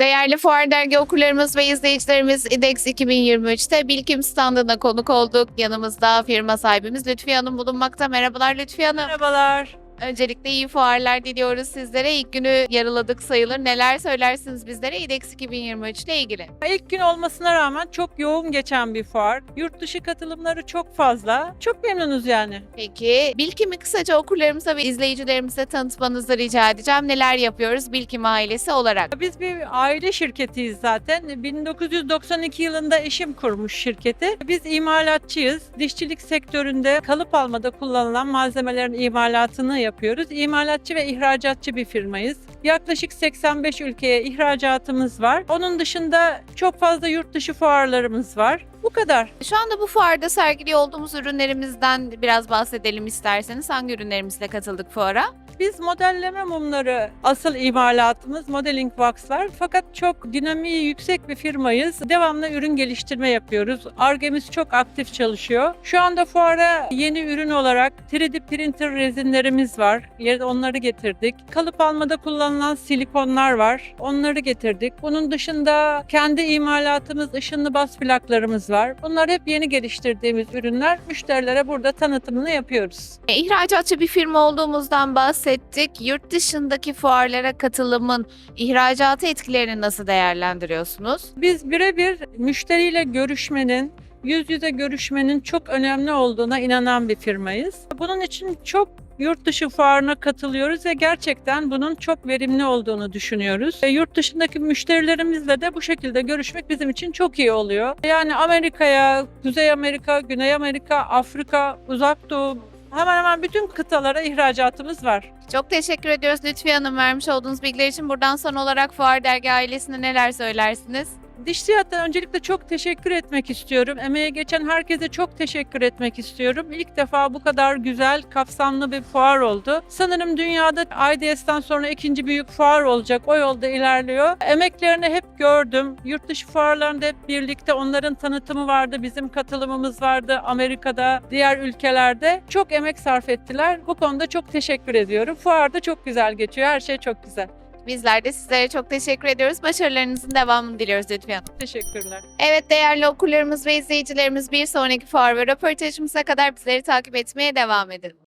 Değerli Fuar Dergi okurlarımız ve izleyicilerimiz IDEX 2023'te Bilkim standına konuk olduk. Yanımızda firma sahibimiz Lütfiye Hanım bulunmakta. Merhabalar Lütfiye Hanım. Merhabalar. Öncelikle iyi fuarlar diliyoruz sizlere. İlk günü yarıladık sayılır. Neler söylersiniz bizlere IDEX 2023 ile ilgili? İlk gün olmasına rağmen çok yoğun geçen bir fuar. Yurt dışı katılımları çok fazla. Çok memnunuz yani. Peki Bilkim'i kısaca okurlarımıza ve izleyicilerimize tanıtmanızı rica edeceğim. Neler yapıyoruz Bilkim ailesi olarak? Biz bir aile şirketiyiz zaten. 1992 yılında eşim kurmuş şirketi. Biz imalatçıyız. Dişçilik sektöründe kalıp almada kullanılan malzemelerin imalatını yapıyoruz. İmalatçı ve ihracatçı bir firmayız. Yaklaşık 85 ülkeye ihracatımız var. Onun dışında çok fazla yurt dışı fuarlarımız var. Bu kadar. Şu anda bu fuarda sergili olduğumuz ürünlerimizden biraz bahsedelim isterseniz. Hangi ürünlerimizle katıldık fuara? Biz modelleme mumları asıl imalatımız modeling waxlar fakat çok dinamiği yüksek bir firmayız. Devamlı ürün geliştirme yapıyoruz. Argemiz çok aktif çalışıyor. Şu anda fuara yeni ürün olarak 3D printer rezinlerimiz var. Onları getirdik. Kalıp almada kullanılan silikonlar var. Onları getirdik. Bunun dışında kendi imalatımız ışınlı bas plaklarımız var. Bunlar hep yeni geliştirdiğimiz ürünler. Müşterilere burada tanıtımını yapıyoruz. E, İhracatçı bir firma olduğumuzdan bahsettik. Yurt dışındaki fuarlara katılımın ihracatı etkilerini nasıl değerlendiriyorsunuz? Biz birebir müşteriyle görüşmenin, yüz yüze görüşmenin çok önemli olduğuna inanan bir firmayız. Bunun için çok yurt dışı fuarına katılıyoruz ve gerçekten bunun çok verimli olduğunu düşünüyoruz. E, Yurt dışındaki müşterilerimizle de bu şekilde görüşmek bizim için çok iyi oluyor. Yani Amerika'ya, Kuzey Amerika, Güney Amerika, Afrika, Uzak Doğu hemen hemen bütün kıtalara ihracatımız var. Çok teşekkür ediyoruz Lütfiye Hanım vermiş olduğunuz bilgiler için. Buradan son olarak Fuar Dergi ailesine neler söylersiniz? Dişliyat'a öncelikle çok teşekkür etmek istiyorum. Emeğe geçen herkese çok teşekkür etmek istiyorum. İlk defa bu kadar güzel, kapsamlı bir fuar oldu. Sanırım dünyada IDS'ten sonra ikinci büyük fuar olacak. O yolda ilerliyor. Emeklerini hep gördüm. Yurt dışı fuarlarında hep birlikte onların tanıtımı vardı. Bizim katılımımız vardı Amerika'da, diğer ülkelerde. Çok emek sarf ettiler. Bu konuda çok teşekkür ediyorum. Fuar da çok güzel geçiyor. Her şey çok güzel. Bizler de sizlere çok teşekkür ediyoruz. Başarılarınızın devamını diliyoruz Lütfiye Hanım. Teşekkürler. Evet değerli okurlarımız ve izleyicilerimiz bir sonraki fuar ve röportajımıza kadar bizleri takip etmeye devam edin.